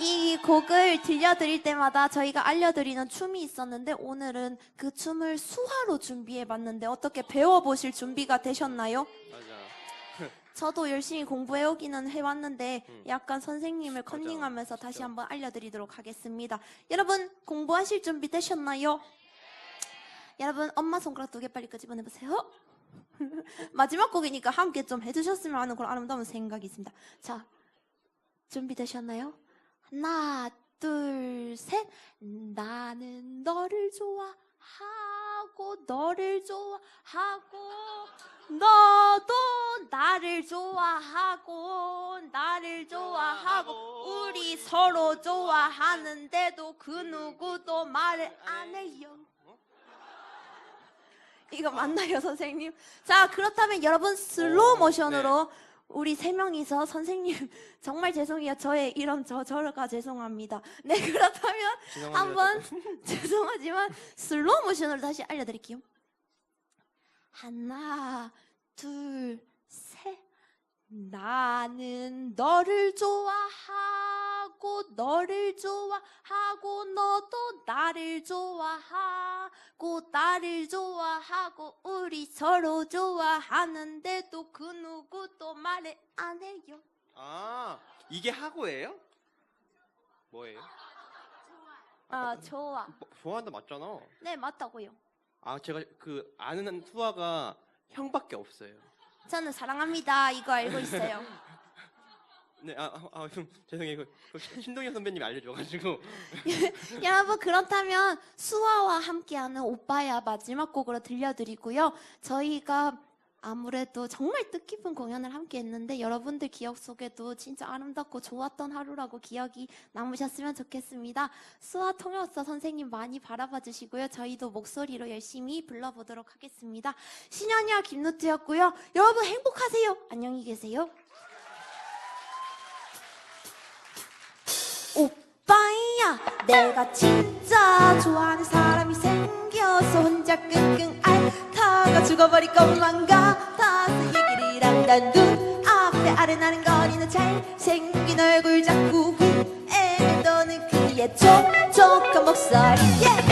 이 곡을 들려드릴 때마다 저희가 알려드리는 춤이 있었는데 오늘은 그 춤을 수화로 준비해봤는데 어떻게 배워보실 준비가 되셨나요? 맞아. 저도 열심히 공부해오기는 해왔는데 약간 선생님을 컨닝하면서 다시 한번 알려드리도록 하겠습니다. 여러분 공부하실 준비 되셨나요? 여러분 엄마 손가락 두 개 빨리 끄집어내보세요. 마지막 곡이니까 함께 좀 해주셨으면 하는 그런 아름다운 생각이 있습니다. 자, 준비되셨나요? 하나, 둘, 셋. 나는 너를 좋아하고, 너를 좋아하고, 너도 나를 좋아하고, 나를 좋아하고, 우리 서로 좋아하는데도 그 누구도 말을 안 해요. 이거 맞나요, 선생님? 자, 그렇다면 여러분 슬로우 모션으로 우리 세 명이서 선생님 정말 죄송해요. 저의 이런 저 저가 죄송합니다. 네, 그렇다면 한번 죄송하지만 슬로우 모션으로 다시 알려드릴게요. 하나, 둘, 셋. 나는 너를 좋아하고 너를 좋아하고 너도 나를 좋아하고 나를 좋아하고 우리 서로 좋아하는데도 그 누구도 말을 안 해요. 아 이게 하고예요? 뭐예요? 아 좋아. 뭐, 좋아한다 맞잖아. 네 맞다고요. 아 제가 그 아는 수아가 형밖에 없어요. 저는 사랑합니다. 이거 알고 있어요. 네, 아, 아, 아 좀, 죄송해요. 그, 그 신동현 선배님이 알려줘가지고. 여러분 그렇다면 수아와 함께하는 오빠야 마지막 곡으로 들려드리고요. 저희가 아무래도 정말 뜻깊은 공연을 함께 했는데 여러분들 기억 속에도 진짜 아름답고 좋았던 하루라고 기억이 남으셨으면 좋겠습니다. 수아 통역사 선생님 많이 바라봐 주시고요. 저희도 목소리로 열심히 불러보도록 하겠습니다. 신현이와 김누트였고요. 여러분 행복하세요. 안녕히 계세요. 오빠야 내가 진짜 좋아하는 사람이 생겨서 혼자 끙끙 앓다 가 죽어버릴 것만 같아서 얘기를 한다 눈앞에 아른아른 거리는 잘생긴 얼굴 자꾸 휘에는 도는 그의 촉촉한 목소리 예!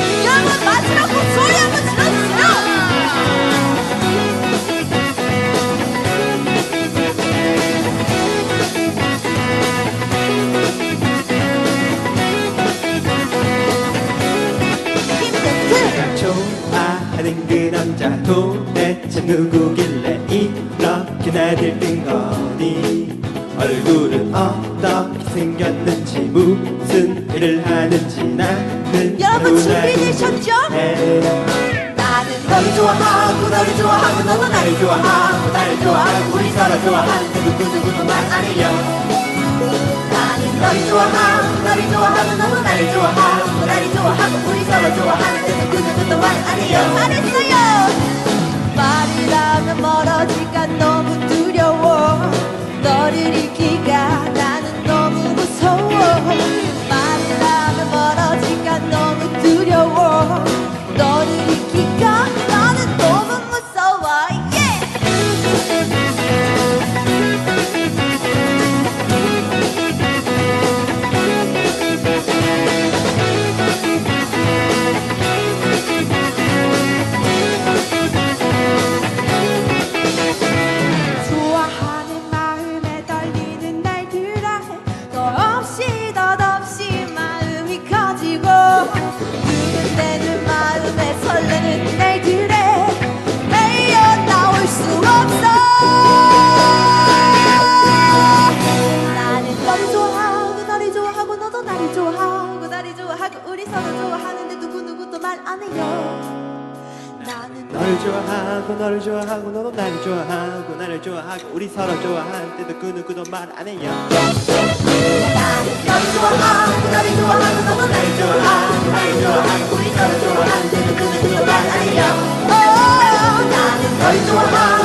길래 이렇게 나들 뜬거니 얼굴은 어떻게 생겼는지 무슨 일을 하는지 나는 여러분 준비되셨죠? 궁금해. 나는 너를 좋아하고 너를 좋아하고 너도 나를 좋아하고 나를 좋아하고 우리 서로 좋아하는데 누구누구도 말안 해요 나는 너를 좋아하고 너를 좋아하고 너도 나를 좋아하고 나를 좋아하고 우리 서로 좋아하는데 누구누구도 말안 해요 잘했어요. 말을 하면 멀어질까 너무 두려워. 너를 잃기 너를 좋아하고 너를 좋아하고 너도 나를 좋아하고 나를 좋아하고 우리 서로 좋아하는데도 그 누구도 말 안 해요 너를 좋아하고 너를 좋아하고 너도 나를 좋아하고 나를 좋아하고 우리 서로 좋아하는데 누구누구도 말 안 해요 나는 너를 좋아하고